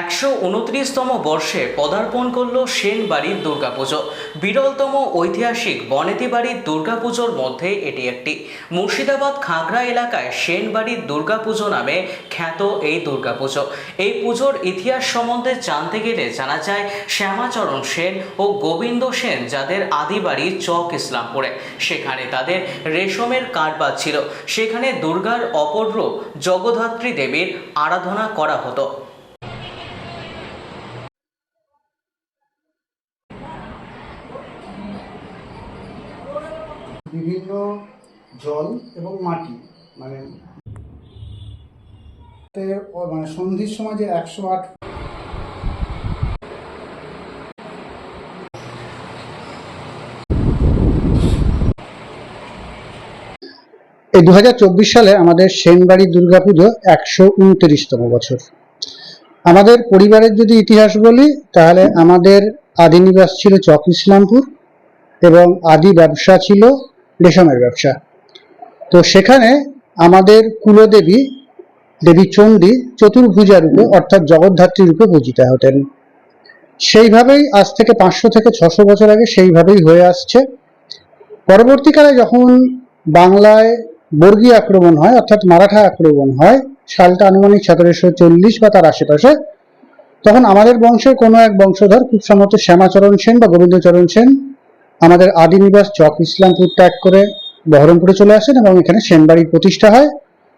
একশো উনত্রিশতম বর্ষে পদার্পণ করল সেন বাড়ির দুর্গাপুজো। বিরলতম ঐতিহাসিক বনেদি বাড়ির দুর্গাপুজোর মধ্যে এটি একটি। মুর্শিদাবাদ খাগড়া এলাকায় সেন বাড়ির দুর্গাপুজো নামে খ্যাত এই দুর্গাপুজো। এই পুজোর ইতিহাস সম্বন্ধে জানতে গেলে জানা যায়, শ্যামাচরণ সেন ও গোবিন্দ সেন যাদের আদি বাড়ি চক ইসলামপুরে, সেখানে তাদের রেশমের কারবার ছিল। সেখানে দুর্গার অপর রূপ জগদ্ধাত্রী দেবীর আরাধনা করা হতো। বিভিন্ন জল এবং মাটি মানে মানে সন্ধির সময় যে একশো আট এই দুহাজার চব্বিশ সালে আমাদের সেনবাড়ি দুর্গাপুজো একশো উনত্রিশতম বছর। আমাদের পরিবারের যদি ইতিহাস বলি, তাহলে আমাদের আদি নিবাস ছিল চক ইসলামপুর এবং আদি ব্যবসা ছিল রেশমের ব্যবসা। তো সেখানে আমাদের কুলদেবী, দেবী চণ্ডী চতুর্ভুজা রূপে, অর্থাৎ জগদ্ধাত্রী রূপে পূজিতা হতেন। সেইভাবেই আজ থেকে পাঁচশো থেকে ছশো বছর আগে সেইভাবেই হয়ে আসছে। পরবর্তীকালে যখন বাংলায় বর্গী আক্রমণ হয়, অর্থাৎ মারাঠা আক্রমণ হয়, সালটা আনুমানিক সতেরোশো চল্লিশ বা তার আশেপাশে, তখন আমাদের বংশের কোনো এক বংশধর খুব সম্ভবত শ্যামাচরণ সেন বা গোবিন্দচরণ সেন আমাদের আদি নিবাস চক ইসলামপুর ত্যাগ করে বহরমপুরে চলে আসেন এবং এখানে সেনবাড়ির প্রতিষ্ঠা হয়।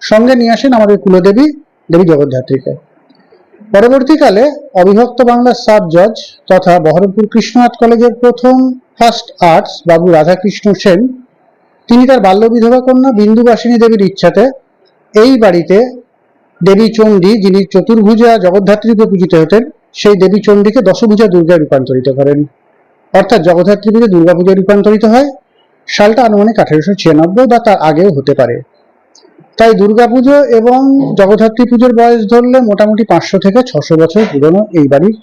সঙ্গে নিয়ে আসেন আমাদের কুলদেবী, দেবী জগদ্ধাত্রীকে। পরবর্তীকালে অবিভক্ত বাংলার সাব জজ তথা বহরমপুর কৃষ্ণনাথ কলেজের প্রথম ফার্স্ট আর্টস বাবু রাধাকৃষ্ণ সেন, তিনি তার বাল্য বিধবা কন্যা বিন্দুবাসিনী দেবীর ইচ্ছাতে এই বাড়িতে দেবী চণ্ডী, যিনি চতুর্ভুজা জগদ্ধাত্রীকে পূজিত হতেন, সেই দেবী চণ্ডীকে দশভুজা দুর্গায় রূপান্তরিত করেন। অর্থাৎ জগদ্ধাত্রী পুজো দুর্গাপুজোয় রূপান্তরিত হয়। সালটা আনুমানিক আঠারোশো ছিয়ানব্বই বা তার আগেও হতে পারে। তাই দুর্গাপুজো এবং জগদ্ধাত্রী পুজোর বয়স ধরলে মোটামুটি পাঁচশো থেকে ছশো বছর পুরনো এই বাড়ির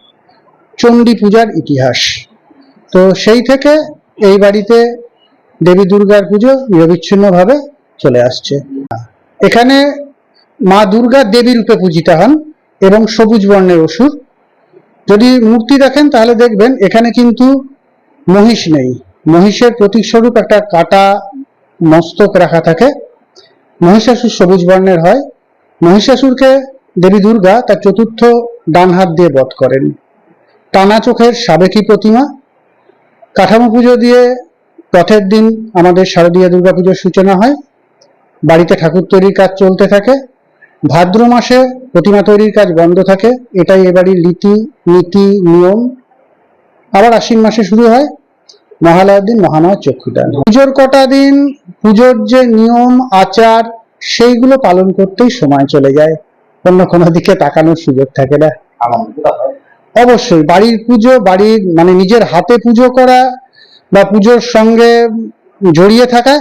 চণ্ডী পূজার ইতিহাস। তো সেই থেকে এই বাড়িতে দেবী দুর্গার পুজো নিরবিচ্ছিন্নভাবে চলে আসছে। এখানে মা দুর্গা দেবী রূপে পূজিতা হন এবং সবুজ বর্ণের অসুর। যদি মূর্তি দেখেন তাহলে দেখবেন এখানে কিন্তু মহিষ নেই। মহিষের প্রতীকস্বরূপ একটা কাটা মস্তক রাখা থাকে। মহিষাসুর সবুজ বর্ণের হয়। মহিষাসুরকে দেবী দুর্গা তার চতুর্থ ডান হাত দিয়ে বধ করেন। টানা চোখের সাবেকি প্রতিমা। কাঠামো পুজো দিয়ে রথের দিন আমাদের শারদীয় দুর্গা পুজোর সূচনা হয়। বাড়িতে ঠাকুর তৈরির কাজ চলতে থাকে। ভাদ্র মাসে প্রতিমা তৈরির কাজ বন্ধ থাকে। এটাই এবারই রীতি, নীতি, নিয়ম। আবার আশ্বিন মাসে শুরু হয়। মহালয়ার দিন মহামায়া চক্ষুদান পুজোর কটা দিন, পুজোর যে নিয়ম, আচার, সেইগুলো পালন করতেই সময় চলে যায়। অন্য কোনো দিকে তাকানোর সুযোগ থাকে না। অবশ্যই বাড়ির পুজো, বাড়ির মানে নিজের হাতে পুজো করা বা পুজোর সঙ্গে জড়িয়ে থাকা,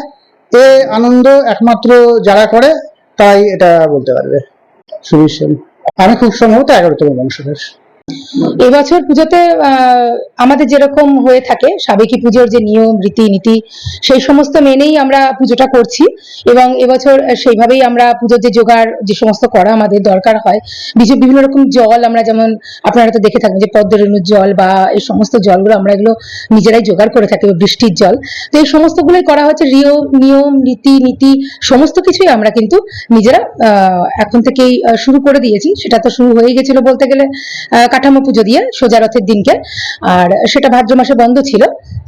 এ আনন্দ একমাত্র যারা করে তাই এটা বলতে পারবে। সেন আমি খুব সম্ভবত এগারোতম বংশধর। এবছর পুজোতে আমাদের যেরকম হয়ে থাকে, সাবেকি পুজোর যে নিয়ম সেই সমস্ত মেনেই আমরা পুজোটা করছি এবং এবছর সেইভাবেই আমরা পুজোর যে জোগাড়, যে সমস্ত করা আমাদের দরকার হয় বিভিন্ন রকম জল আমরা যেমন, আপনারা তো দেখে থাকবেন যে পদ্মরেণুর জল বা এই সমস্ত জলগুলো আমরা এগুলো নিজেরাই জোগাড় করে থাকি বৃষ্টির জল। তো এই সমস্তগুলোই করা হচ্ছে নিয়ম নিয়ম রীতি নীতি সমস্ত কিছুই আমরা কিন্তু নিজেরা এখন থেকেই শুরু করে দিয়েছি। সেটা তো শুরু হয়ে গেছিল বলতে গেলে কাঠামো পুজো দিয়ে সোজা রথের দিনকে। আর সেটা ভাদ্র মাসে বন্ধ ছিল।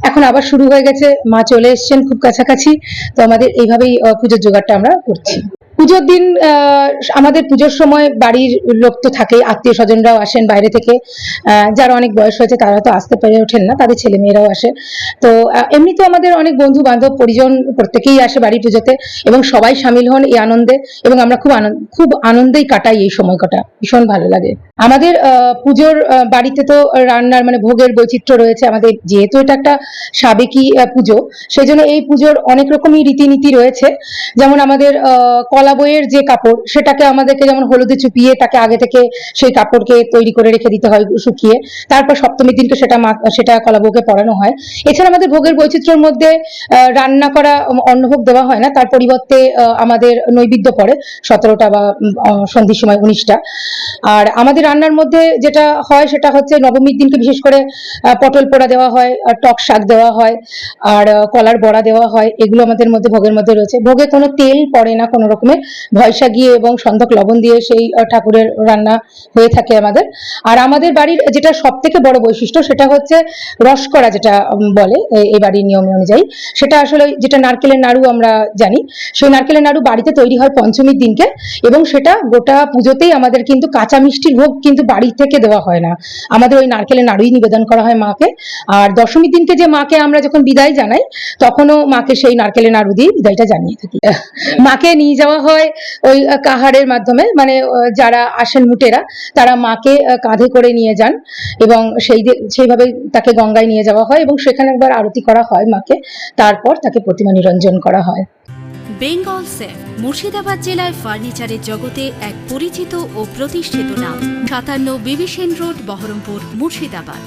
এখন আবার শুরু হয়ে গেছে। মা চলে এসছেন খুব কাছাকাছি। তো আমাদের এইভাবেই পুজোর জোগাড়টা আমরা করছি। পুজোর দিন আমাদের পুজোর সময় বাড়ির লোক তো থাকেই আত্মীয় স্বজনরাও আসেন বাইরে থেকে। যারা অনেক বয়স হয়েছে তারা তো আসতে পেরে ওঠেন না তাদের ছেলে মেয়েরাও আসে। তো আহ, এমনিতে আমাদের অনেক বন্ধু বান্ধব পরিজন প্রত্যেকেই আসে বাড়ি পুজোতে এবং সবাই সামিল হন এই আনন্দে এবং আমরা খুব আনন্দ খুব আনন্দেই কাটাই এই সময় কটা ভীষণ ভালো লাগে। আমাদের পুজোর বাড়িতে তো রান্নার মানে ভোগের বৈচিত্র্য রয়েছে আমাদের যেহেতু এটা একটা সাবেকি পুজো সেই জন্য এই পুজোর অনেক রকমই রীতিনীতি রয়েছে। যেমন আমাদের কলা কলা বইয়ের যে কাপড়, সেটাকে আমাদেরকে যেমন হলুদে চুপিয়ে তাকে আগে থেকে সেই কাপড়কে তৈরি করে রেখে দিতে হয় শুকিয়ে। তারপর সপ্তমীর দিনকে সেটা সেটা কলা বউকে পরানো হয়। এছাড়া আমাদের ভোগের বৈচিত্র্যের মধ্যে রান্না করা অন্নভোগ দেওয়া হয় না, তার পরিবর্তে আমাদের নৈবেদ্য পড়ে, সতেরোটা বা সন্ধির সময় উনিশটা। আর আমাদের রান্নার মধ্যে যেটা হয়, সেটা হচ্ছে নবমীর দিনকে বিশেষ করে পটল পোড়া দেওয়া হয়, আর টক শাক দেওয়া হয়, আর কলার বড়া দেওয়া হয়, এগুলো আমাদের মধ্যে ভোগের মধ্যে রয়েছে। ভোগে কোনো তেল পড়ে না কোনো রকমের ভয়সা গিয়ে এবং সন্ধক লবণ দিয়ে সেই ঠাকুরের রান্না হয়ে থাকে আমাদের। আর আমাদের বাড়ির যেটা সব থেকে বড় বৈশিষ্ট্য সেটা হচ্ছে রস করা যেটা বলে এই বাড়ির নিয়ম অনুযায়ী। সেটা আসলে যেটা নারকেলের নাড়ু আমরা জানি, সেই নারকেলের নাড়ু বাড়িতে তৈরি হয় পঞ্চমীর দিনকে এবং সেটা গোটা পুজোতেই আমাদের কিন্তু কাঁচা মিষ্টির ভোগ কিন্তু বাড়ি থেকে দেওয়া হয় না। আমাদের ওই নারকেলের নাড়ুই নিবেদন করা হয় মাকে। আর দশমীর দিনকে যে মাকে আমরা যখন বিদায় জানাই, তখনও মাকে সেই নারকেলের নাড়ু দিয়ে বিদায়টা জানিয়ে থাকি। মাকে নিয়ে যাওয়া হয় ওই কাহারের মাধ্যমে। মানে যারা আসেন মুটেরা তারা মাকে কাঁধে করে নিয়ে যান এবং সেই সেইভাবে তাকে গঙ্গায় নিয়ে যাওয়া হয় এবং সেখানে একবার আরতি করা হয় মাকে। তারপর তাকে প্রতিমা নিরঞ্জন করা হয়। বেঙ্গল সেফ, মুর্শিদাবাদ জেলায় ফার্নিচারের জগতে এক পরিচিত ও প্রতিষ্ঠিত নাম। সাতান্ন বিবিসেন রোড, বহরমপুর, মুর্শিদাবাদ।